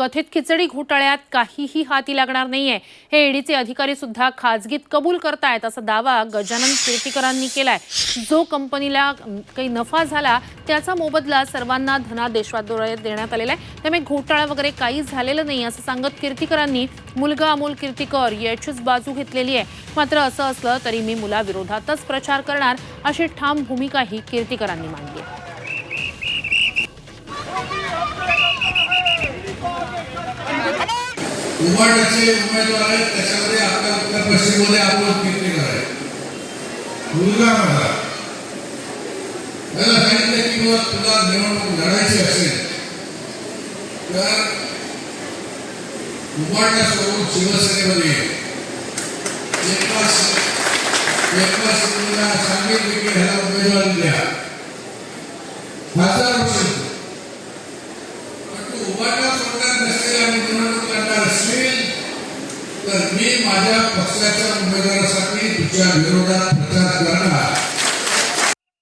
कथित खिचडी घोटाळ्यात काहीही हाती लागणार नाहीये. हे ईडीचे अधिकारी सुद्धा खाजगीत कबूल करतायत असा दावा गजानन कीर्तीकरांनी केलाय. जो कंपनीला काही नफा झाला त्याचा मोबदला सर्वांना धनादेशाद्वारे देण्यात आलेला आहे. त्यामुळे घोटाळा वगैरे काहीच झालेलं नाही असं सांगत कीर्तीकरांनी मुलगा अमोल कीर्तीकर याचीच बाजू घेतलेली आहे. मात्र असं असलं तरी मी मुलाविरोधातच प्रचार करणार अशी ठाम भूमिकाही कीर्तीकरांनी मांडली आहे उमेदवार आहेत त्याच्यामध्ये आपल्या उत्तर पश्चिममध्ये आपण कीर्तीकर आहे. मुलगा माझा. त्याला सांगितलं की बाबा तुला निवडणूक लढायची असेल तर उभाटा सोडून शिवसेनेमध्ये एकनाथ शिंदेला सांगितले की ह्याला उमेदवार द्या. खासदार होशील तू. पण तू उभाटा सोडणार नसेल तर मी माझ्या पक्षाच्या उमेदवारासाठी तुमच्या विरोधात प्रचार करा